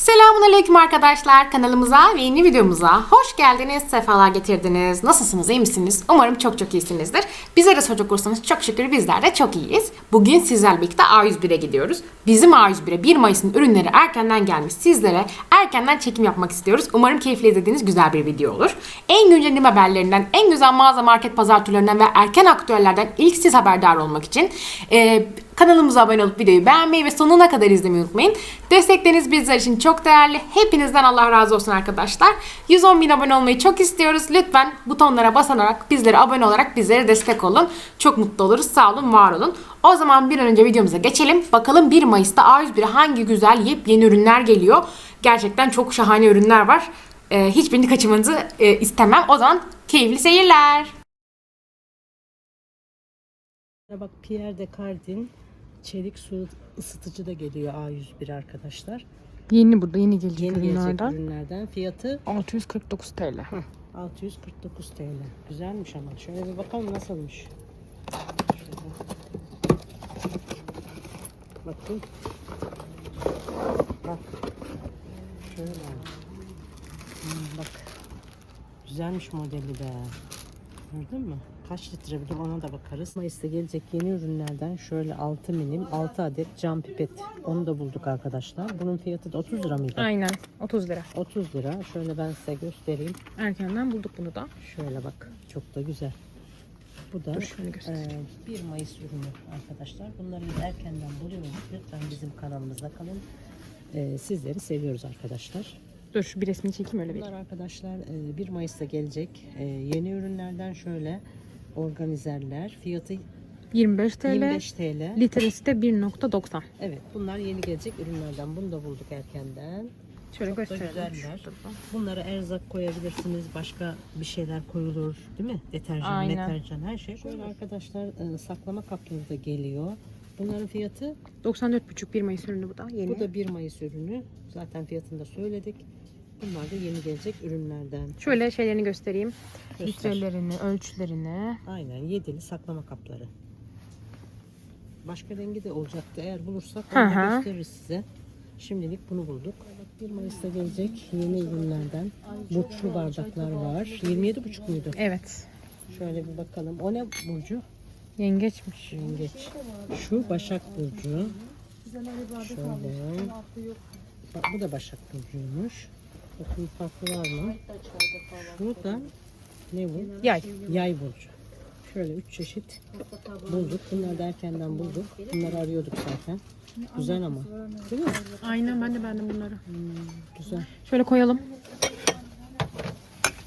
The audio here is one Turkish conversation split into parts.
Selamun Aleyküm arkadaşlar kanalımıza ve yeni videomuza hoş geldiniz, sefalar getirdiniz. Nasılsınız, iyi misiniz? Umarım çok çok iyisinizdir. Bize de soracak olursanız çok şükür bizler de çok iyiyiz. Bugün sizlerle birlikte A101'e gidiyoruz. Bizim A101'e 1 Mayıs'ın ürünleri erkenden gelmiş sizlere erkenden çekim yapmak istiyoruz. Umarım keyifli izlediğiniz güzel bir video olur. En güncel haberlerinden, en güzel mağaza market pazar turlarından ve erken aktüellerden ilk siz haberdar olmak için e, Kanalımıza abone olup videoyu beğenmeyi ve sonuna kadar izlemeyi unutmayın. Destekleriniz bizler için çok değerli. Hepinizden Allah razı olsun arkadaşlar. 110 bin abone olmayı çok istiyoruz. Lütfen butonlara basarak bizlere abone olarak bizlere destek olun. Çok mutlu oluruz. Sağ olun, var olun. O zaman bir an önce videomuza geçelim. Bakalım 1 Mayıs'ta A101'e hangi güzel yepyeni ürünler geliyor. Gerçekten çok şahane ürünler var. Ee, hiçbirini kaçırmanızı e, istemem. O zaman keyifli seyirler. Bak Pierre de çelik su ısıtıcı da geliyor A101 arkadaşlar. Yeni burada yeni gelecek Yeni gelecek ürünlerden. Fiyatı 649 TL. 649 TL. Güzelmiş ama. Şöyle bir bakalım nasılmış. Şöyle. Bakın. Bak. Şöyle. Hmm, bak. Güzelmiş modeli de. Gördün mü? Kaç litre bilir ona da bakarız. Mayıs'ta gelecek yeni ürünlerden şöyle 6 milim 6 adet cam pipet. Onu da bulduk arkadaşlar. Bunun fiyatı da 30 lira mıydı? Aynen 30 lira. 30 lira. Şöyle ben size göstereyim. Erkenden bulduk bunu da. Şöyle bak. Çok da güzel. Bu da e, 1 Mayıs ürünü arkadaşlar. Bunları biz erkenden buluyoruz. Lütfen bizim kanalımızda kalın. E, sizleri seviyoruz arkadaşlar. Dur şu bir resmini çekeyim öyle bir. Bunlar arkadaşlar e, 1 Mayıs'ta gelecek e, yeni ürünlerden şöyle organizerler. Fiyatı 25 TL. 25 TL. Litresi de 1.90. Evet bunlar yeni gelecek ürünlerden. Bunu da bulduk erkenden. Şöyle Çok gösterelim. güzeller. Bunlara erzak koyabilirsiniz. Başka bir şeyler koyulur. Değil mi? Deterjan, Aynen. deterjan her şey. Şöyle arkadaşlar e, saklama kapları da geliyor. Bunların fiyatı 94,5 1 Mayıs ürünü bu da yeni. bu da 1 Mayıs ürünü. Zaten fiyatını da söyledik. Bunlar da yeni gelecek ürünlerden. Şöyle şeylerini göstereyim. Göster. Litrelerini, ölçülerini. Aynen yedili saklama kapları. Başka rengi de olacaktı. Eğer bulursak onu da gösteririz size. Şimdilik bunu bulduk. 1 Mayıs'ta gelecek yeni ürünlerden burçlu bardaklar var. 27,5 muydu? Evet. Şöyle bir bakalım. O ne burcu? Yengeçmiş. Yengeç. Şu Başak Burcu. Şöyle. Bak bu da Başak Burcu'ymuş. Bakın farklı var mı? Şu da ne bu? Yay. Yay Burcu. Şöyle üç çeşit bulduk. Bunları da erkenden bulduk. Bunları arıyorduk zaten. Güzel ama. Değil mi? Aynen ben de beğendim bunları. Güzel. Şöyle koyalım.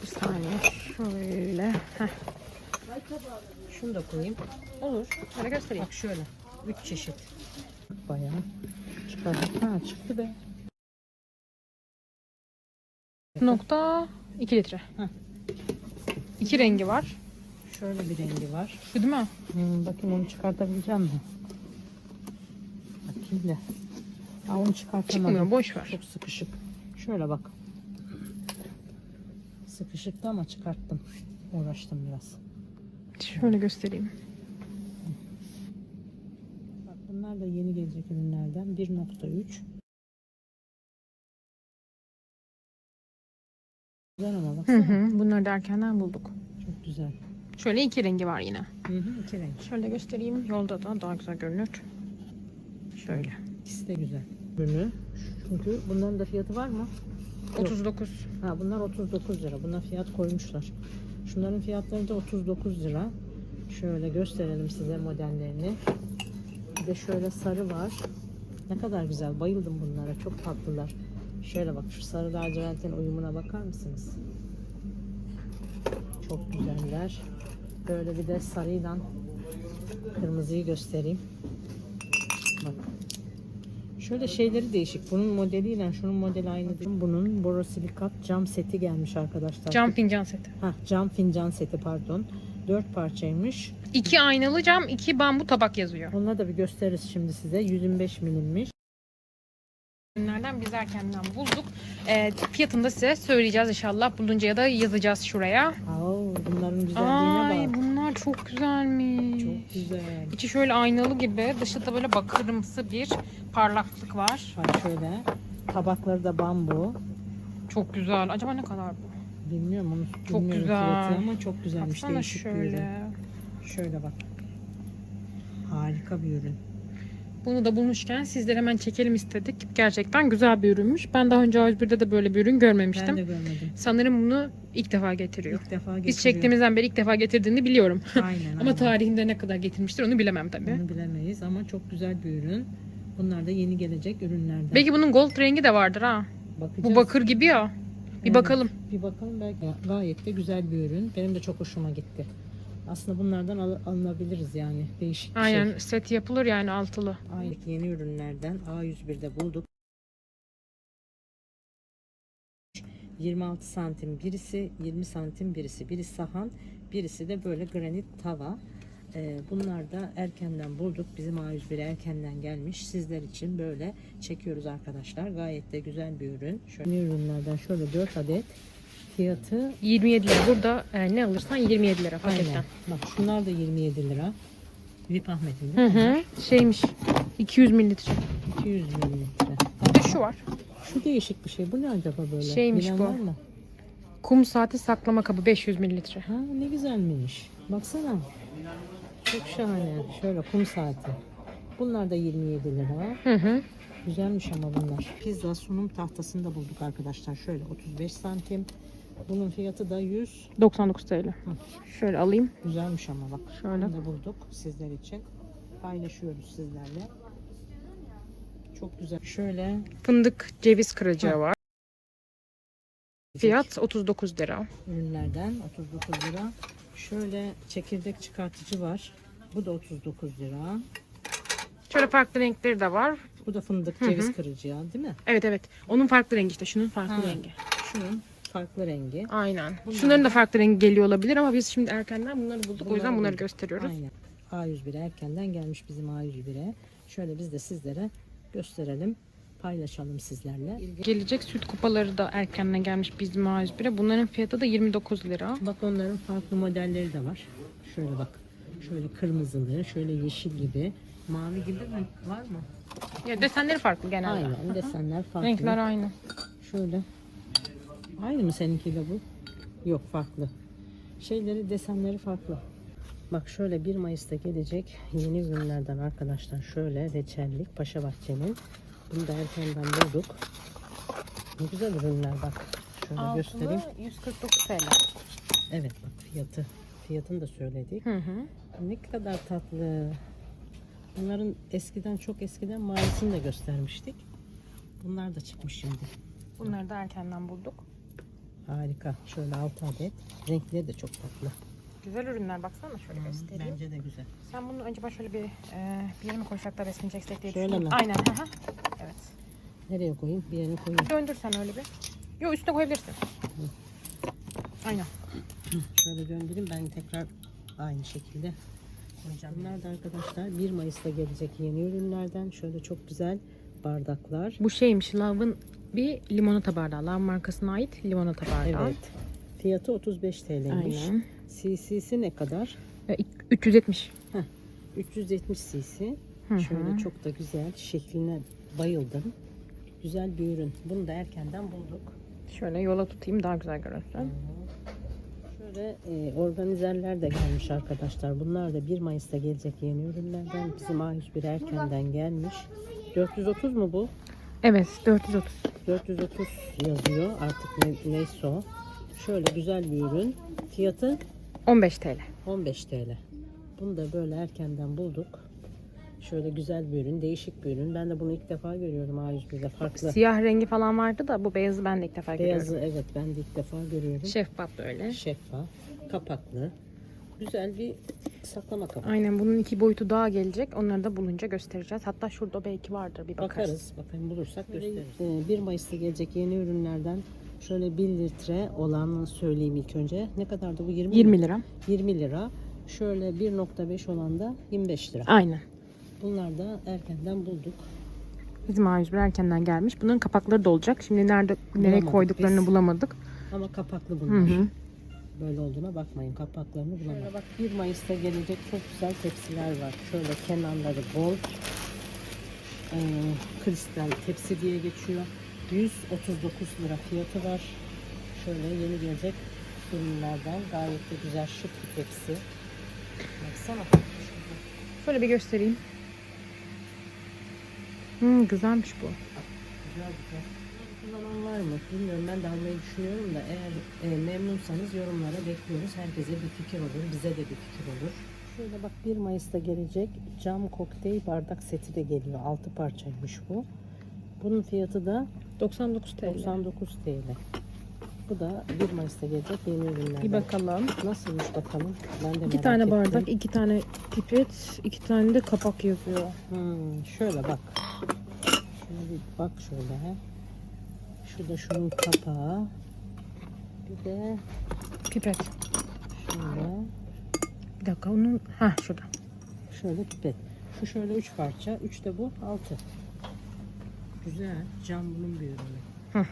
Bir saniye. Şöyle. Heh. Şunu da koyayım. Olur. Şöyle göstereyim. Bak şöyle. Üç çeşit. Bayağı çıkardık. Ha çıktı be. Nokta 2 litre. Heh. İki rengi var. Şöyle bir rengi var. Şu değil mi? Hmm, bakayım onu çıkartabileceğim mi? Bakayım da. Ya onu çıkartamadım. Çıkmıyor. Boş ver. Çok sıkışık. Şöyle bak. Sıkışıktı ama çıkarttım. Uğraştım biraz. Şöyle göstereyim. Bak bunlar da yeni gelecek ürünlerden 1.3. Güzel ama baksana. hı. Bunları da erkenden bulduk. Çok güzel. Şöyle iki rengi var yine. Hı hı, iki renk. Şöyle göstereyim. Yolda da daha güzel görünür. Şöyle. İkisi de güzel. Ürünü. Çünkü bunların da fiyatı var mı? 39. Ha bunlar 39 lira. Buna fiyat koymuşlar. Şunların fiyatları da 39 lira. Şöyle gösterelim size modellerini. Bir de şöyle sarı var. Ne kadar güzel. Bayıldım bunlara. Çok tatlılar. Şöyle bak şu sarı lacivertin uyumuna bakar mısınız? Çok güzeller. Böyle bir de sarıyla kırmızıyı göstereyim. Bak. Şöyle şeyleri değişik. Bunun modeliyle şunun modeli aynı değil. Bunun borosilikat cam seti gelmiş arkadaşlar. Cam fincan seti. Hah, cam fincan seti pardon. Dört parçaymış. İki aynalı cam, iki bambu tabak yazıyor. Onları da bir gösteririz şimdi size. 125 milimmiş. Ürünlerden biz erkenden bulduk. Ee, fiyatını da size söyleyeceğiz inşallah. Bulunca ya da yazacağız şuraya. Oo, bunların güzelliğine Ay bak. bunlar çok güzelmiş. Çok güzel. İçi şöyle aynalı gibi, dışı da böyle bakırımsı bir parlaklık var. Bak şöyle. Tabakları da bambu. Çok güzel. Acaba ne kadar bu? Bilmiyorum onu Çok bilmiyorum güzel. fiyatı ama çok güzelmiş. Baksana Değişik bir ürün. şöyle. Şöyle bak. Harika bir ürün. Bunu da bulmuşken sizlere hemen çekelim istedik. Gerçekten güzel bir ürünmüş. Ben daha önce A101'de de böyle bir ürün görmemiştim. Ben de görmedim. Sanırım bunu ilk defa getiriyor. İlk defa Biz getiriyor. çektiğimizden beri ilk defa getirdiğini biliyorum. Aynen. Ama aynen. tarihinde ne kadar getirmiştir onu bilemem tabii. Onu bilemeyiz ama çok güzel bir ürün. Bunlar da yeni gelecek ürünlerden. Belki bunun gold rengi de vardır ha. Bakacağız. Bu bakır gibi ya. Bir Evet. bakalım. Bir bakalım belki gayet de güzel bir ürün. Benim de çok hoşuma gitti. Aslında bunlardan al- alınabiliriz yani. Değişik bir Aynen şey. set yapılır yani altılı. Aynı yeni ürünlerden A101'de bulduk. 26 santim birisi, 20 santim birisi. Biri sahan, birisi de böyle granit tava. Ee, bunlar da erkenden bulduk. Bizim A101'e erkenden gelmiş. Sizler için böyle çekiyoruz arkadaşlar. Gayet de güzel bir ürün. Şöyle yeni ürünlerden şöyle 4 adet. Fiyatı 27 lira. Burada e, ne alırsan 27 lira paketten. aynen. Bak şunlar da 27 lira. VIP Ahmet'in Hı hı. Şeymiş. 200 mililitre. 200 mililitre. Bir de şu var. Şu değişik bir şey. Bu ne acaba böyle? Şeymiş Bilen bu. var mı? Kum saati saklama kabı 500 mililitre. Ha ne güzelmiş. Baksana. Çok şahane. Şöyle kum saati. Bunlar da 27 lira. Hı hı. Güzelmiş ama bunlar. Pizza sunum tahtasını da bulduk arkadaşlar. Şöyle 35 santim. Bunun fiyatı da 100. 99 TL. Şöyle alayım. Güzelmiş ama bak. Şöyle. Bunu da bulduk sizler için. Paylaşıyoruz sizlerle. Çok güzel. Şöyle Fındık ceviz kıracağı Hı. var. Fiyat 39 lira. ürünlerden 39 lira. Şöyle çekirdek çıkartıcı var. Bu da 39 lira. Şöyle farklı renkleri de var. Bu da fındık Hı hı. ceviz kırıcı ya değil mi? Evet evet. Onun farklı rengi işte. Şunun farklı Ha. rengi. Şunun farklı rengi. Aynen. Bunlar Şunların da- farklı rengi geliyor olabilir ama biz şimdi erkenden bunları bulduk. o yüzden bunları bulduk. gösteriyoruz. Aynen. A101'e erkenden gelmiş bizim A101'e. Şöyle biz de sizlere gösterelim. Paylaşalım sizlerle. Gelecek süt kupaları da erkenden gelmiş bizim A101'e. Bunların fiyatı da 29 lira. Bak onların farklı modelleri de var. Şöyle bak. Şöyle kırmızılı, şöyle yeşil gibi. Mavi gibi mi? Var mı? Ya desenleri farklı genelde. Aynen. Desenler farklı. Renkler aynı. Şöyle. Aynı mı seninkiyle bu? Yok farklı. Şeyleri desenleri farklı. Bak şöyle 1 Mayıs'ta gelecek yeni ürünlerden arkadaşlar şöyle reçellik Paşa Bahçe'nin. Bunu da erkenden bulduk. Ne güzel ürünler bak. Şöyle göstereyim. 149 TL. Evet bak fiyatı. Fiyatını da söyledik. Hı hı. Ne kadar tatlı. Bunların eskiden çok eskiden mavisini de göstermiştik. Bunlar da çıkmış şimdi. Bunları da erkenden bulduk. Harika. Şöyle 6 adet. Renkleri de çok tatlı. Güzel ürünler baksana şöyle göstereyim. Bence de güzel. Sen bunu önce ben şöyle bir e, bir yere mi koysak da resmini çeksek diye Şöyle mi? Aynen. hı. evet. Nereye koyayım? Bir yere koyayım. Döndür sen öyle bir. Yok üstüne koyabilirsin. Aynen. Şöyle döndüreyim. Ben tekrar aynı şekilde koyacağım. Bunlar da arkadaşlar 1 Mayıs'ta gelecek yeni ürünlerden. Şöyle çok güzel bardaklar. Bu şeymiş Love'ın bir limonata bardağı. Love markasına ait limonata bardağı. Evet. Fiyatı 35 TL'ymiş. Aynen. CC'si ne kadar? E, ik- 370. 370 cc. Hı hı. Şöyle çok da güzel. Şekline bayıldım. Güzel bir ürün. Bunu da erkenden bulduk. Şöyle yola tutayım daha güzel görünsün. Şöyle e, organizerler de gelmiş arkadaşlar. Bunlar da 1 Mayıs'ta gelecek yeni ürünlerden. Bizim A101 erkenden gelmiş. 430 mu bu? Evet 430. 430 yazıyor. Artık ne, neyse o. Şöyle güzel bir ürün. Fiyatı 15 TL. 15 TL. Bunu da böyle erkenden bulduk. Şöyle güzel bir ürün, değişik bir ürün. Ben de bunu ilk defa görüyorum A101'de farklı. Siyah rengi falan vardı da bu beyazı ben de ilk defa Beyazı görüyorum. evet ben de ilk defa görüyorum. Şeffaf böyle. Şeffaf, kapaklı. Güzel bir saklama kabı. Aynen bunun iki boyutu daha gelecek. Onları da bulunca göstereceğiz. Hatta şurada belki vardır bir bakarız. Bakarız. Bakayım bulursak gösteririz. 1 Mayıs'ta gelecek yeni ürünlerden şöyle 1 litre olanı söyleyeyim ilk önce. Ne kadardı bu? 20 mi? 20 lira. 20 lira. Şöyle 1.5 olan da 25 lira. Aynen. Bunlar da erkenden bulduk. Bizim A101 erkenden gelmiş. Bunların kapakları da olacak. Şimdi nerede nereye Bulamadık koyduklarını biz. bulamadık. Ama kapaklı Hı bunlar. hı. Böyle olduğuna bakmayın. Kapaklarını bulamadık. bak 1 Mayıs'ta gelecek çok güzel tepsiler var. Şöyle kenarları bol. Ee, kristal tepsi diye geçiyor. 139 lira fiyatı var. Şöyle yeni gelecek ürünlerden gayet de güzel şık bir tepsi. Baksana. Şöyle bir göstereyim. Hmm, güzelmiş bu. Güzel güzel. Kullanan var mı? Bilmiyorum ben de almayı düşünüyorum da eğer e, memnunsanız yorumlara bekliyoruz. Herkese bir fikir olur, bize de bir fikir olur. Şöyle bak 1 Mayıs'ta gelecek cam kokteyl bardak seti de geliyor. 6 parçaymış bu. Bunun fiyatı da 99 TL. 99 TL. Bu da 1 Mayıs'ta gelecek yeni ürünler. Bir bakalım. Nasılmış bakalım? Ben de İki merak tane ettim. bardak, iki tane pipet, iki tane de kapak yazıyor. Hmm, şöyle bak. Şuna bir bak şöyle. He. Şurada şunun kapağı. Bir de Pipet. şöyle. Bir dakika onun... ha şurada. Şöyle pipet. Şu şöyle üç parça. Üç de bu. Altı. Güzel. Cam bunun bir ürünü. Hı.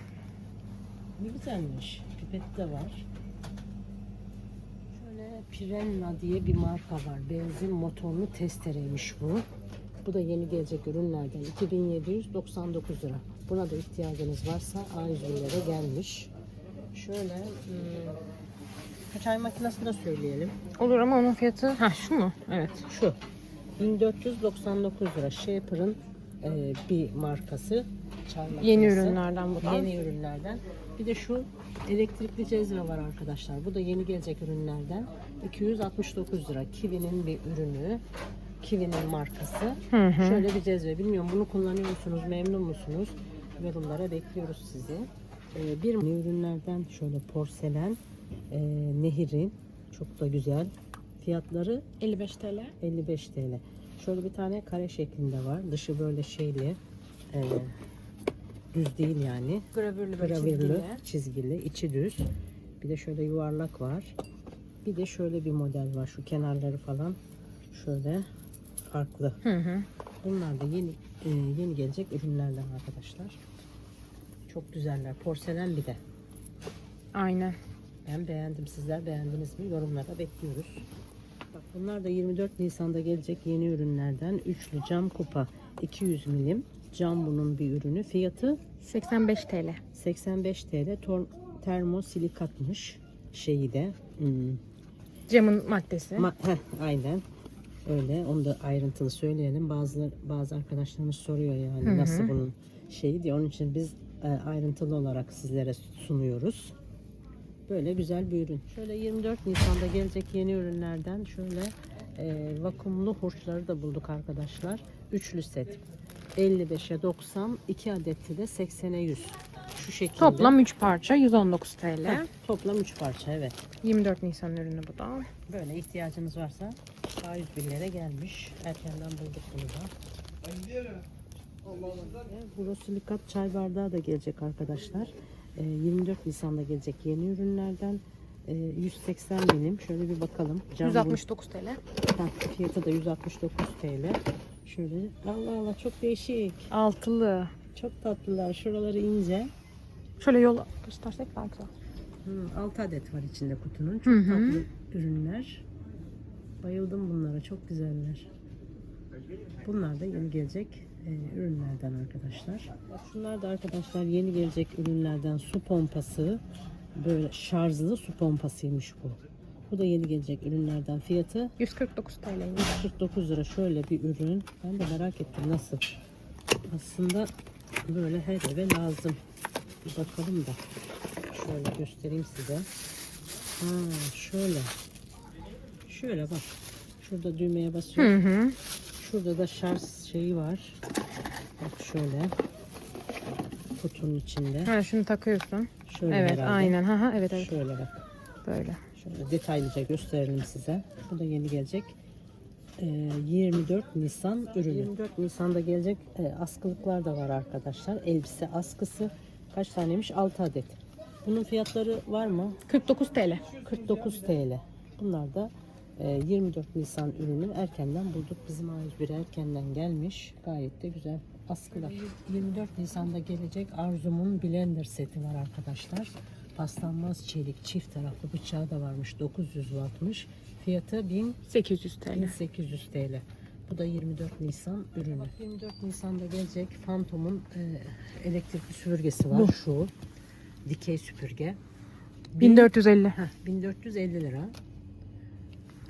Ne güzelmiş. Pipet de var. Şöyle Pirenna diye bir marka var. Benzin motorlu testereymiş bu. Bu da yeni gelecek ürünlerden. 2799 lira. Buna da ihtiyacınız varsa A101'lere gelmiş. Şöyle hmm, çay makinesi de söyleyelim. Olur ama onun fiyatı... Ha şu mu? Evet. Şu 1499 lira Shaper'ın e, bir markası. Çay Yeni makinesi. ürünlerden bu da. Yeni ürünlerden. Bir de şu elektrikli cezve var arkadaşlar. Bu da yeni gelecek ürünlerden. 269 lira. Kiwi'nin bir ürünü. Kiwi'nin markası. Hı hı. Şöyle bir cezve. Bilmiyorum bunu kullanıyor musunuz? Memnun musunuz? Yorumlara bekliyoruz sizi. Ee, bir ürünlerden şöyle porselen e, nehirin çok da güzel. Fiyatları 55 TL. 55 TL. Şöyle bir tane kare şeklinde var. Dışı böyle şeyli. e, düz değil yani. Gravürlü ve Gravirli, çizgili. çizgili, içi düz. Bir de şöyle yuvarlak var. Bir de şöyle bir model var. Şu kenarları falan şöyle farklı. Hı hı. Bunlar da yeni e, yeni gelecek ürünlerden arkadaşlar. Çok güzeller. Porselen bir de. Aynen. Ben beğendim. Sizler beğendiniz mi? Yorumlara bekliyoruz. Bak bunlar da 24 Nisan'da gelecek yeni ürünlerden. Üçlü cam kupa 200 milim. Cam bunun bir ürünü. Fiyatı 85 TL. 85 TL. Tor termosilikatmış şeyi de. Hmm. Camın maddesi. Ma- heh, aynen. Öyle. Onu da ayrıntılı söyleyelim. Bazı bazı arkadaşlarımız soruyor yani Hı hı. nasıl bunun şeyi diye. Onun için biz ayrıntılı olarak sizlere sunuyoruz. Böyle güzel bir ürün. Şöyle 24 Nisan'da gelecek yeni ürünlerden şöyle e, vakumlu hurçları da bulduk arkadaşlar. Üçlü set. 55'e 90, 2 adeti de 80'e 100. Şu şekilde. Toplam 3 parça 119 TL. Heh, toplam 3 parça evet. 24 Nisan ürünü bu da. Böyle ihtiyacınız varsa A101'lere gelmiş. Erkenden bulduk bunu da. Borosilikat çay bardağı da gelecek arkadaşlar. Ee, 24 Nisan'da gelecek yeni ürünlerden. Ee, 180 milim. Şöyle bir bakalım. Cam 169 TL. bu- Ha, fiyatı da 169 TL. Şöyle Allah Allah çok değişik. Altılı. Çok tatlılar. Şuraları ince. Şöyle yol göstersek daha güzel. Hı, 6 adet var içinde kutunun. Çok Hı hı. tatlı ürünler. Bayıldım bunlara. Çok güzeller. Bunlar da yeni gelecek e, ürünlerden arkadaşlar. Şunlar da arkadaşlar yeni gelecek ürünlerden su pompası. Böyle şarjlı su pompasıymış bu. Bu da yeni gelecek ürünlerden. Fiyatı 149 TL. 149 lira. Şöyle bir ürün. Ben de merak ettim nasıl. Aslında böyle her eve lazım. Bir bakalım da. Şöyle göstereyim size. Ha, şöyle. Şöyle bak. Şurada düğmeye basıyor. Hı hı. Şurada da şarj şeyi var. Bak şöyle. Kutunun içinde. Ha şunu takıyorsun. Şöyle evet herhalde. aynen. Ha ha evet evet. Şöyle bak. Böyle. Şöyle detaylıca gösterelim size. Bu da yeni gelecek. Ee, 24 Nisan ürünü. 24 Nisan'da gelecek e, askılıklar da var arkadaşlar. Elbise askısı kaç taneymiş? 6 adet. Bunun fiyatları var mı? 49 TL. 49 TL. Bunlar da 24 Nisan ürünü erkenden bulduk. Bizim A101 erkenden gelmiş. Gayet de güzel askılar. 24 Nisan'da gelecek Arzum'un blender seti var arkadaşlar. Paslanmaz çelik çift taraflı bıçağı da varmış. 900 wattmış. Fiyatı 1000 800 TL. 1800 TL. Bu da 24 Nisan ürünü. 24 Nisan'da gelecek Phantom'un e, elektrikli süpürgesi var. Bu. Şu dikey süpürge. 1450. Heh, 1450 lira.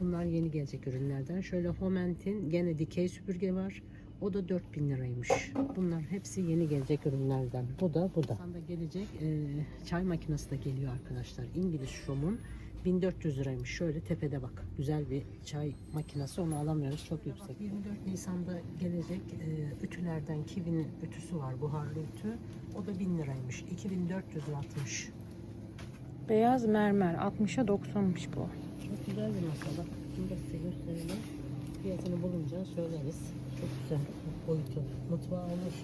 Bunlar yeni gelecek ürünlerden. Şöyle Homent'in gene dikey süpürge var. O da 4000 liraymış. Bunlar hepsi yeni gelecek ürünlerden. Bu da bu da. Sanda gelecek e, çay makinesi de geliyor arkadaşlar. İngiliz Şom'un 1400 liraymış. Şöyle tepede bak. Güzel bir çay makinesi. Onu alamıyoruz. Çok yüksek. 24 Nisan'da gelecek e, ütülerden Kiwi'nin ütüsü var. Buharlı ütü. O da 1000 liraymış. 2400 wattmış. Beyaz mermer 60'a 90'mış bu. Çok güzel bir masa. Bak şimdi de size gösterelim. Fiyatını bulunca söyleriz. Çok güzel boyutu. Mutfağı olur.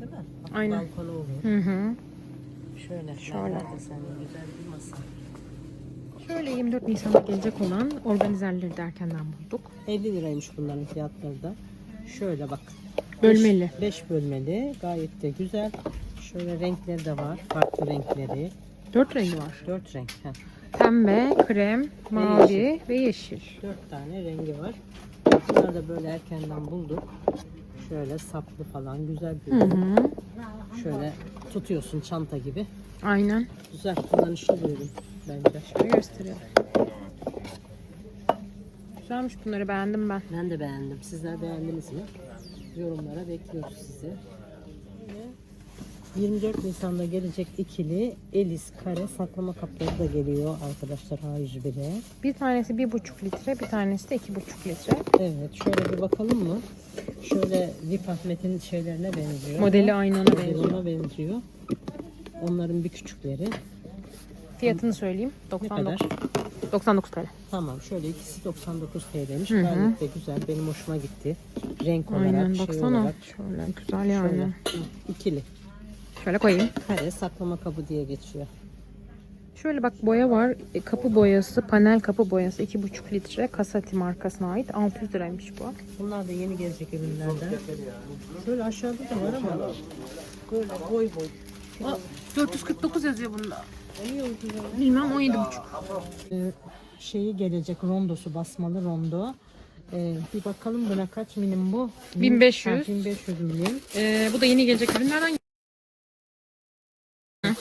Değil mi? Bak, Aynen. Balkonu olur. Hı hı. Şöyle. Şöyle. Güzel bir masa. Şöyle 24 Nisan'da gelecek olan organizerleri de erkenden bulduk. 50 liraymış bunların fiyatları da. Şöyle bak. Bölmeli. 5 bölmeli. Gayet de güzel. Şöyle renkleri de var. Farklı renkleri. 4 rengi var. 4 renk. Heh. Pembe, krem, mavi ve yeşil. 4 tane rengi var. Bunları da böyle erkenden bulduk. Şöyle saplı falan güzel bir Hı hı. Şöyle tutuyorsun çanta gibi. Aynen. Güzel kullanışlı bir ürün bence. Şöyle göstereyim. Güzelmiş bunları beğendim ben. Ben de beğendim. Sizler beğendiniz mi? Yorumlara bekliyoruz sizi. 24 Nisan'da gelecek ikili Elis kare saklama kapları da geliyor arkadaşlar A101'e. Bir tanesi 1,5 litre, bir tanesi de 2,5 litre. Evet şöyle bir bakalım mı? Şöyle Vip Ahmet'in şeylerine benziyor. Modeli aynı ona benziyor. ona benziyor. Onların bir küçükleri. Fiyatını söyleyeyim. Ne 99. kadar? 99 TL. Tamam şöyle ikisi 99 TL'miş. Hı. Gayet de güzel. Benim hoşuma gitti. Renk olarak, Aynen şey baksana. olarak. Şöyle güzel yani. Şöyle. Şöyle, Hı, ikili. Koyayım. Kare saklama kabı diye geçiyor. Şöyle bak boya var. E, Kapı boyası, panel kapı boyası 2,5 litre. Kasati markasına ait. 600 liraymış bu. Bunlar da yeni gelecek ürünlerden. Şöyle aşağıda da var ama böyle boy boy. 449 yazıyor bunda. Bilmem 17,5. Ee, şeyi gelecek rondosu basmalı rondo. Ee, bir bakalım buna kaç milim bu? 1500. Ha, 1500 milim. Ee, bu da yeni gelecek ürünlerden.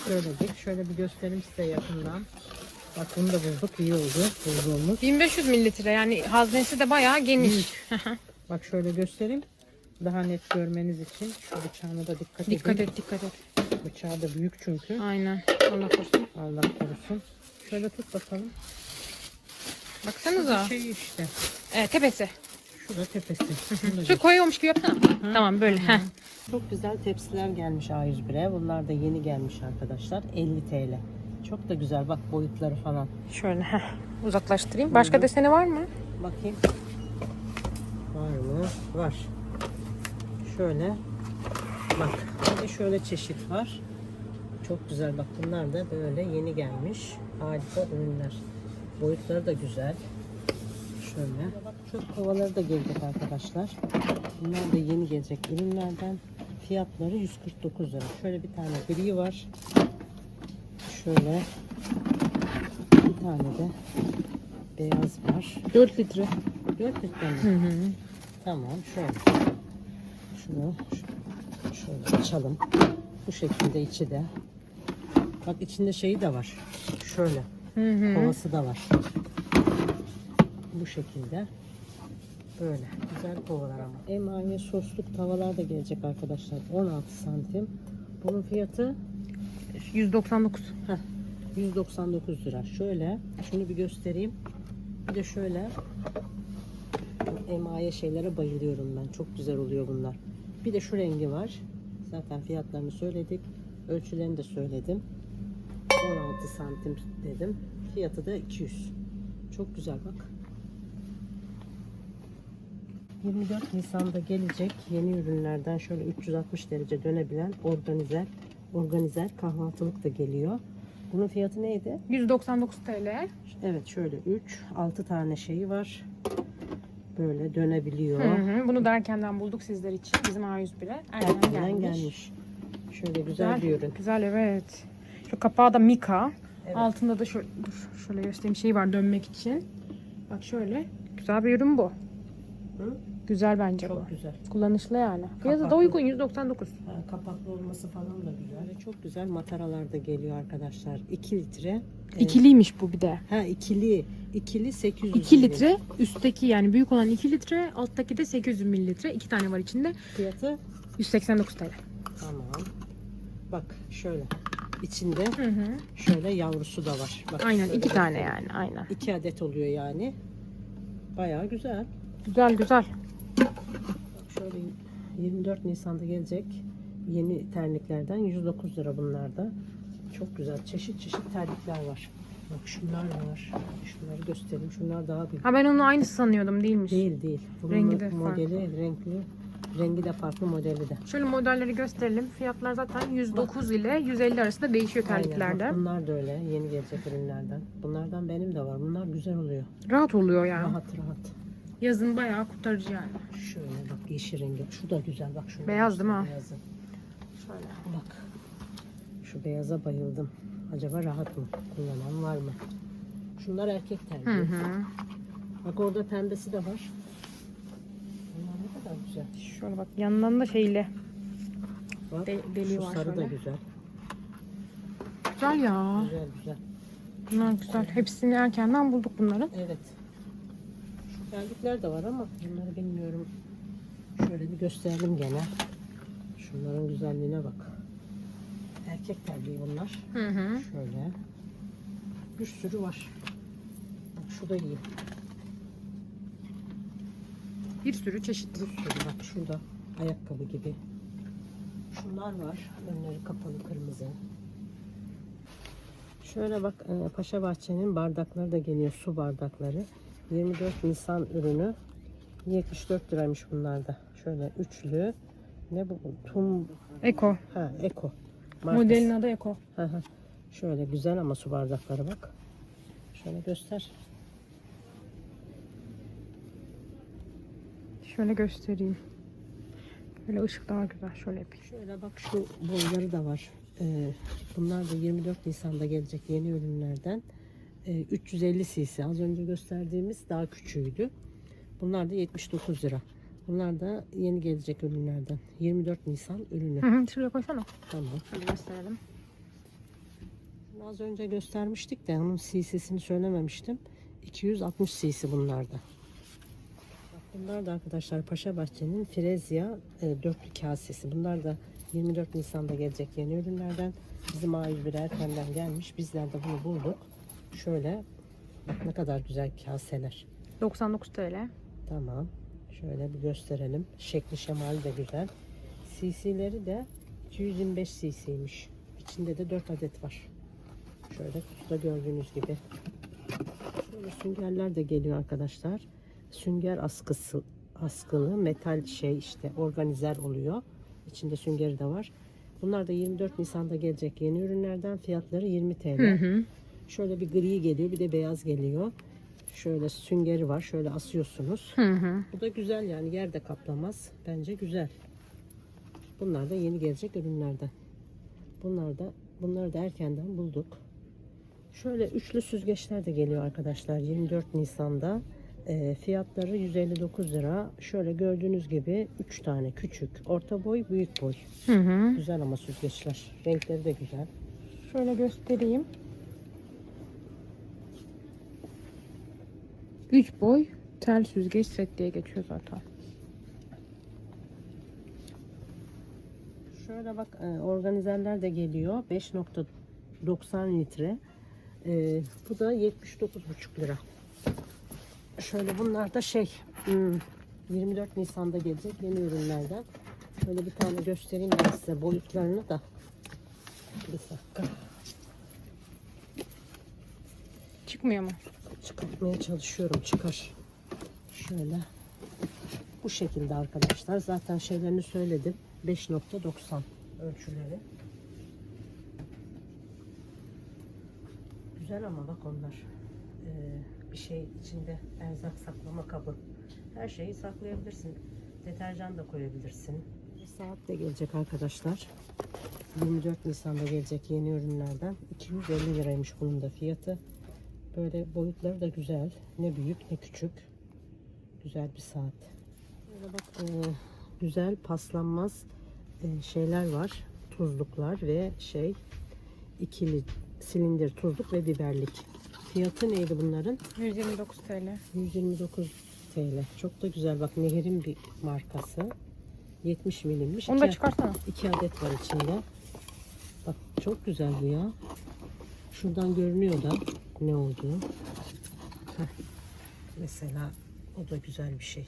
Şöyle şöyle bir göstereyim size yakından. Bak bunu da bulduk iyi oldu bulduğumuz. 1500 mililitre yani haznesi de bayağı geniş. Bak şöyle göstereyim. Daha net görmeniz için şu bıçağına da dikkat, dikkat edin. et dikkat et. Bıçağı da büyük çünkü. Aynen. Allah korusun. Allah korusun. Şöyle tut bakalım. Baksanıza. Şey işte. Evet, tepesi. Şurada tepesi. Şu koyuyormuş gibi yapsana. Tamam böyle. Heh. Çok güzel tepsiler gelmiş A101'e. Bunlar da yeni gelmiş arkadaşlar. 50 TL. Çok da güzel bak boyutları falan. Şöyle heh. uzaklaştırayım. Başka deseni var mı? Bakayım. Var mı? Var. Şöyle. Bak. Bir de şöyle çeşit var. Çok güzel bak bunlar da böyle yeni gelmiş. Harika ürünler. Boyutları da güzel. Şöyle. Çöp kovaları da gelecek arkadaşlar. Bunlar da yeni gelecek ürünlerden. Fiyatları 149 lira. Şöyle bir tane gri var. Şöyle bir tane de beyaz var. 4 litre. 4 litre mi? Hı hı. Tamam şöyle. Şunu şöyle açalım. Bu şekilde içi de. Bak içinde şeyi de var. Şöyle. Hı hı. Kovası da var. Bu şekilde. Böyle. Güzel kovalar ama. Emaye sosluk tavalar da gelecek arkadaşlar. 16 santim. Bunun fiyatı 199. Heh, 199 lira. Şöyle şunu bir göstereyim. Bir de şöyle emaye şeylere bayılıyorum ben. Çok güzel oluyor bunlar. Bir de şu rengi var. Zaten fiyatlarını söyledik. Ölçülerini de söyledim. 16 santim dedim. Fiyatı da 200. Çok güzel bak. 24 Nisan'da gelecek yeni ürünlerden şöyle 360 derece dönebilen organizer organizer kahvaltılık da geliyor. Bunun fiyatı neydi? 199 TL. Evet şöyle 3 6 tane şeyi var. Böyle dönebiliyor. Hı hı. Bunu da erkenden bulduk sizler için. Bizim A101'e. Erken Erkenden gelmiş. gelmiş. Şöyle güzel, Güzel, bir ürün. güzel evet. Şu kapağı da Mika. Evet. Altında da şöyle, dur, şöyle göstereyim şey var dönmek için. Bak şöyle. Güzel bir ürün bu. Hı? Güzel bence Çok güzel. Kullanışlı yani. Fiyatı da Kapaklı. uygun 199. Ha, kapaklı olması falan da güzel. Ve Çok güzel mataralar da geliyor arkadaşlar. 2 litre. e, İkiliymiş bu bir de. Ha ikili. İkili 800 2 ml. litre üstteki yani büyük olan 2 litre alttaki de 800 mililitre. 2 tane var içinde. Fiyatı 189 TL. tamam. Bak şöyle. İçinde Hı hı. şöyle yavrusu da var. Bak, Aynen şöyle iki tane göstereyim. yani aynen. İki adet oluyor yani. Bayağı güzel. Güzel güzel. Bak şöyle 24 Nisan'da gelecek yeni terliklerden 109 lira bunlarda. Çok güzel. Çeşit çeşit terlikler var. Bak şunlar var. Şunları göstereyim. Şunlar daha büyük. Ha ben onun aynısı sanıyordum değilmiş. Değil değil. Bunun Rengi de modeli renkli. Rengi de farklı modeli de. Şöyle modelleri gösterelim. Fiyatlar zaten 109 ile 150 arasında değişiyor Aynen, terliklerde. bak bunlar da öyle. Yeni gelecek ürünlerden. Bunlardan benim de var. Bunlar güzel oluyor. Rahat oluyor yani. Rahat rahat. Yazın bayağı kurtarıcı yani. Şöyle bak yeşil rengi. Şu da güzel. Bak şunu. Beyaz değil mi? Beyazı. Şöyle. Bak. Şu beyaza bayıldım. Acaba rahat mı? Kullanan var mı? Şunlar erkek Hı terliği. hı. Bak orada pembesi de var. Bunlar ne kadar güzel. Şöyle bak yanından da şeyle. Bak, De- deliği şu var sarı da şöyle. güzel. Güzel ya. Güzel güzel. Bunlar güzel. Hepsini erkenden bulduk bunların. Evet. Terlikler de var ama bunları bilmiyorum. Şöyle bir gösterelim gene. Şunların güzelliğine bak. Erkek terliği bunlar. Hı hı. Şöyle. Bir sürü var. Bak şu da iyi. Bir sürü çeşit. Bir sürü bak şurada ayakkabı gibi. Şunlar var. Önleri kapalı kırmızı. Şöyle bak e, Paşa Bahçe'nin bardakları da geliyor. Su bardakları. 24 Nisan ürünü. 74 liraymış bunlar da. Şöyle üçlü. Ne bu? Tum. Eko. Ha Eko. Markası. Modelin adı Eko. Hı hı. Şöyle güzel ama su bardakları bak. Şöyle göster. Şöyle göstereyim. Böyle ışık daha güzel. Şöyle yapayım. Şöyle bak şu boyları da var. Ee, bunlar da 24 Nisan'da gelecek yeni ürünlerden. Ee, 350 cc. Az önce gösterdiğimiz daha küçüğüydü. Bunlar da 79 lira. Bunlar da yeni gelecek ürünlerden. 24 Nisan ürünü. Hı hı. Şuraya koysana. Tamam. Şöyle gösterelim. Bunu az önce göstermiştik de onun cc'sini söylememiştim. 260 cc bunlarda. Bunlar da arkadaşlar Paşa Bahçe'nin Frezya e, dörtlü kasesi. Bunlar da 24 Nisan'da gelecek yeni ürünlerden. Bizim A101 erkenden gelmiş. Bizler de bunu bulduk. Şöyle bak ne kadar güzel kaseler. 99 TL. Tamam. Şöyle bir gösterelim. Şekli şemali de güzel. CC'leri de 225 cc'ymiş. İçinde de 4 adet var. Şöyle kutuda gördüğünüz gibi. Şöyle süngerler de geliyor arkadaşlar. Sünger askısı askılı metal şey işte organizer oluyor. İçinde süngeri de var. Bunlar da 24 Nisan'da gelecek yeni ürünlerden. Fiyatları 20 TL. Hı hı. Şöyle bir gri geliyor bir de beyaz geliyor. Şöyle süngeri var. Şöyle asıyorsunuz. Hı hı. Bu da güzel yani yerde kaplamaz. Bence güzel. Bunlar da yeni gelecek ürünlerden. Bunlar da bunları da erkenden bulduk. Şöyle üçlü süzgeçler de geliyor arkadaşlar 24 Nisan'da. Ee, fiyatları 159 lira. Şöyle gördüğünüz gibi 3 tane küçük, orta boy, büyük boy. Hı hı. Güzel ama süzgeçler. Renkleri de güzel. Şöyle göstereyim. 3 boy tel süzgeç set diye geçiyor zaten. Şöyle bak e, organizerler de geliyor. 5.90 litre. E, bu da 79,5 lira. Şöyle bunlar da şey hmm, 24 Nisan'da gelecek yeni ürünlerden. Şöyle bir tane göstereyim ben size boyutlarını da. Bir dakika. Çıkmıyor mu? Çıkartmaya çalışıyorum. Çıkar. Şöyle. Bu şekilde arkadaşlar. Zaten şeylerini söyledim. 5.90 ölçüleri. Güzel ama bak onlar. Ee, bir şey içinde erzak saklama kabı. Her şeyi saklayabilirsin. Deterjan da koyabilirsin. Bir saat de gelecek arkadaşlar. 24 Nisan'da gelecek yeni ürünlerden. 250 liraymış bunun da fiyatı. Böyle boyutları da güzel. Ne büyük ne küçük. Güzel bir saat. Şöyle bak e, güzel paslanmaz e, şeyler var. Tuzluklar ve şey ikili silindir tuzluk ve biberlik. Fiyatı neydi bunların? 129 TL. 129 TL. Çok da güzel. Bak Nehir'in bir markası. 70 milimmiş. Onu da çıkarsana. iki adet var içinde. Bak çok güzel bu ya. Şuradan görünüyor da ne olduğu. Heh. Mesela o da güzel bir şey.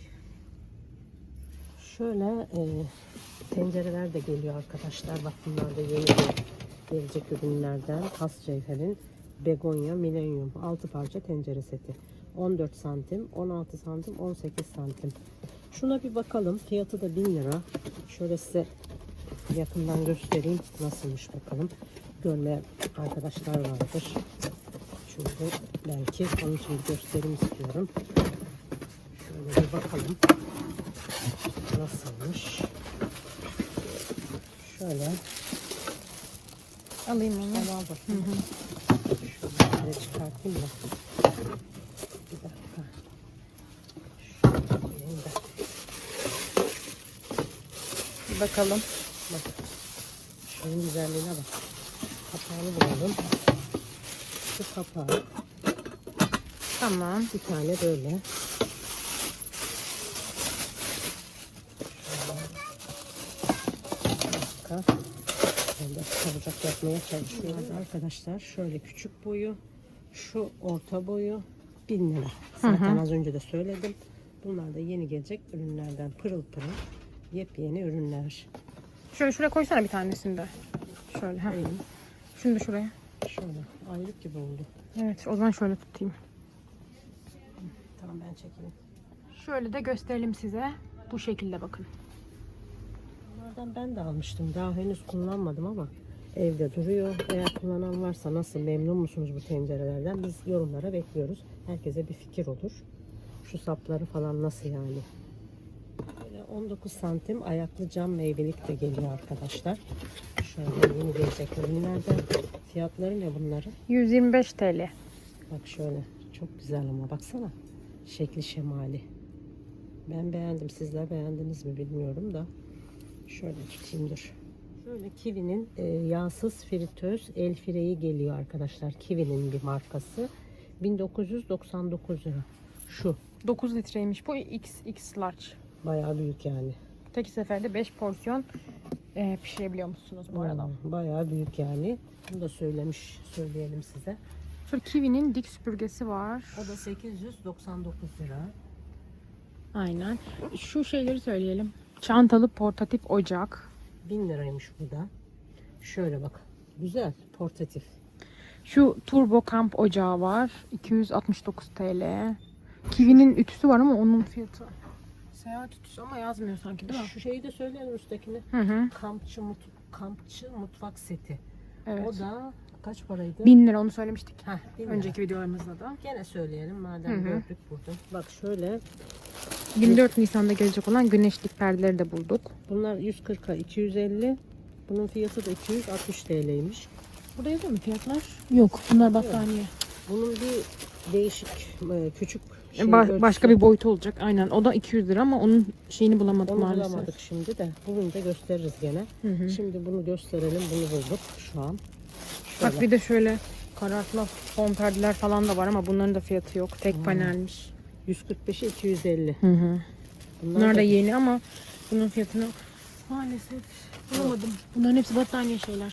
Şöyle e, tencereler de geliyor arkadaşlar. Bak bunlar da yeni gelecek ürünlerden. Has Cevher'in Begonya Millennium 6 parça tencere seti. 14 santim, 16 santim, 18 santim. Şuna bir bakalım. Fiyatı da 1000 lira. Şöyle size yakından göstereyim. Nasılmış bakalım. Görmeyen arkadaşlar vardır. Çünkü belki onun için bir gösterim istiyorum. Şöyle bir bakalım. Nasılmış? Şöyle. Alayım onu. Al bakayım. Şöyle çıkartayım da. Bir dakika. Şöyle koyayım da. Bir bakalım. Bak. Şunun güzelliğine bak. Kapağını bulalım. Şu kapağı. Tamam. Bir tane böyle. Şöyle. Kavuracak yapmaya çalışıyorum. Arkadaşlar şöyle küçük boyu. Şu orta boyu. 1000 lira. Zaten az önce de söyledim. Bunlar da yeni gelecek ürünlerden pırıl pırıl. Yepyeni ürünler. Şöyle şuraya koysana bir tanesini de. Şöyle. Koyayım. Şunu da şuraya. Şöyle ayrık gibi oldu. Evet o zaman şöyle tutayım. Tamam ben çekeyim. Şöyle de gösterelim size. Bu şekilde bakın. Bunlardan ben de almıştım. Daha henüz kullanmadım ama evde duruyor. Eğer kullanan varsa nasıl memnun musunuz bu tencerelerden? Biz yorumlara bekliyoruz. Herkese bir fikir olur. Şu sapları falan nasıl yani? Böyle 19 santim ayaklı cam meyvelik de geliyor arkadaşlar. Şöyle yeni gelecek ürünlerden. Fiyatları ne bunların? 125 TL. Bak şöyle. Çok güzel ama baksana. Şekli şemali. Ben beğendim. Sizler beğendiniz mi bilmiyorum da. Şöyle tutayım dur. Şöyle Kiwi'nin e, yağsız fritöz el fireyi geliyor arkadaşlar. Kiwi'nin bir markası. 1999 lira. Şu. 9 litreymiş. Bu X, X large. Bayağı büyük yani. Tek seferde 5 porsiyon e, pişirebiliyor musunuz bu arada? Hmm, Bayağı büyük yani. Bunu da söylemiş söyleyelim size. Şöyle Kiwi'nin dik süpürgesi var. O da 899 lira. Aynen. Şu şeyleri söyleyelim. Çantalı portatif ocak. 1000 liraymış bu da. Şöyle bak. Güzel. Portatif. Şu turbo kamp ocağı var. 269 TL. Kiwi'nin ütüsü var ama onun fiyatı. Seyahat ütüsü ama yazmıyor sanki değil mi? Şu şeyi de söyleyelim üsttekini. Hı hı. Kampçı, mut, kampçı mutfak seti. Evet. O da kaç paraydı? 1000 lira onu söylemiştik. Heh, bin. Önceki videolarımızda da. Gene söyleyelim madem Hı hı. gördük burada. Bak şöyle 24 Nisan'da gelecek olan güneşlik perdeleri de bulduk. bunlar 140'a 250. Bunun fiyatı da 260 TL'ymiş. Burada yazıyor mu fiyatlar? Yok. Bunlar battaniye. Bunun bir değişik e, küçük şey Ba- başka bir boyutu olacak. Aynen. O da 200 lira ama onun şeyini bulamadım Onu maalesef. bulamadık şimdi de. Bulunca gösteririz gene. Hı hı. Şimdi bunu gösterelim. Bunu bulduk şu an. Bak Şöyle. bir de şöyle karartma fon perdeler falan da var ama bunların da fiyatı yok. Tek panelmiş. 145'e 250. Hı hı. Bunlar, Bunlar da da yeni ama bunun fiyatını maalesef bulamadım. Bunların hepsi battaniye şeyler.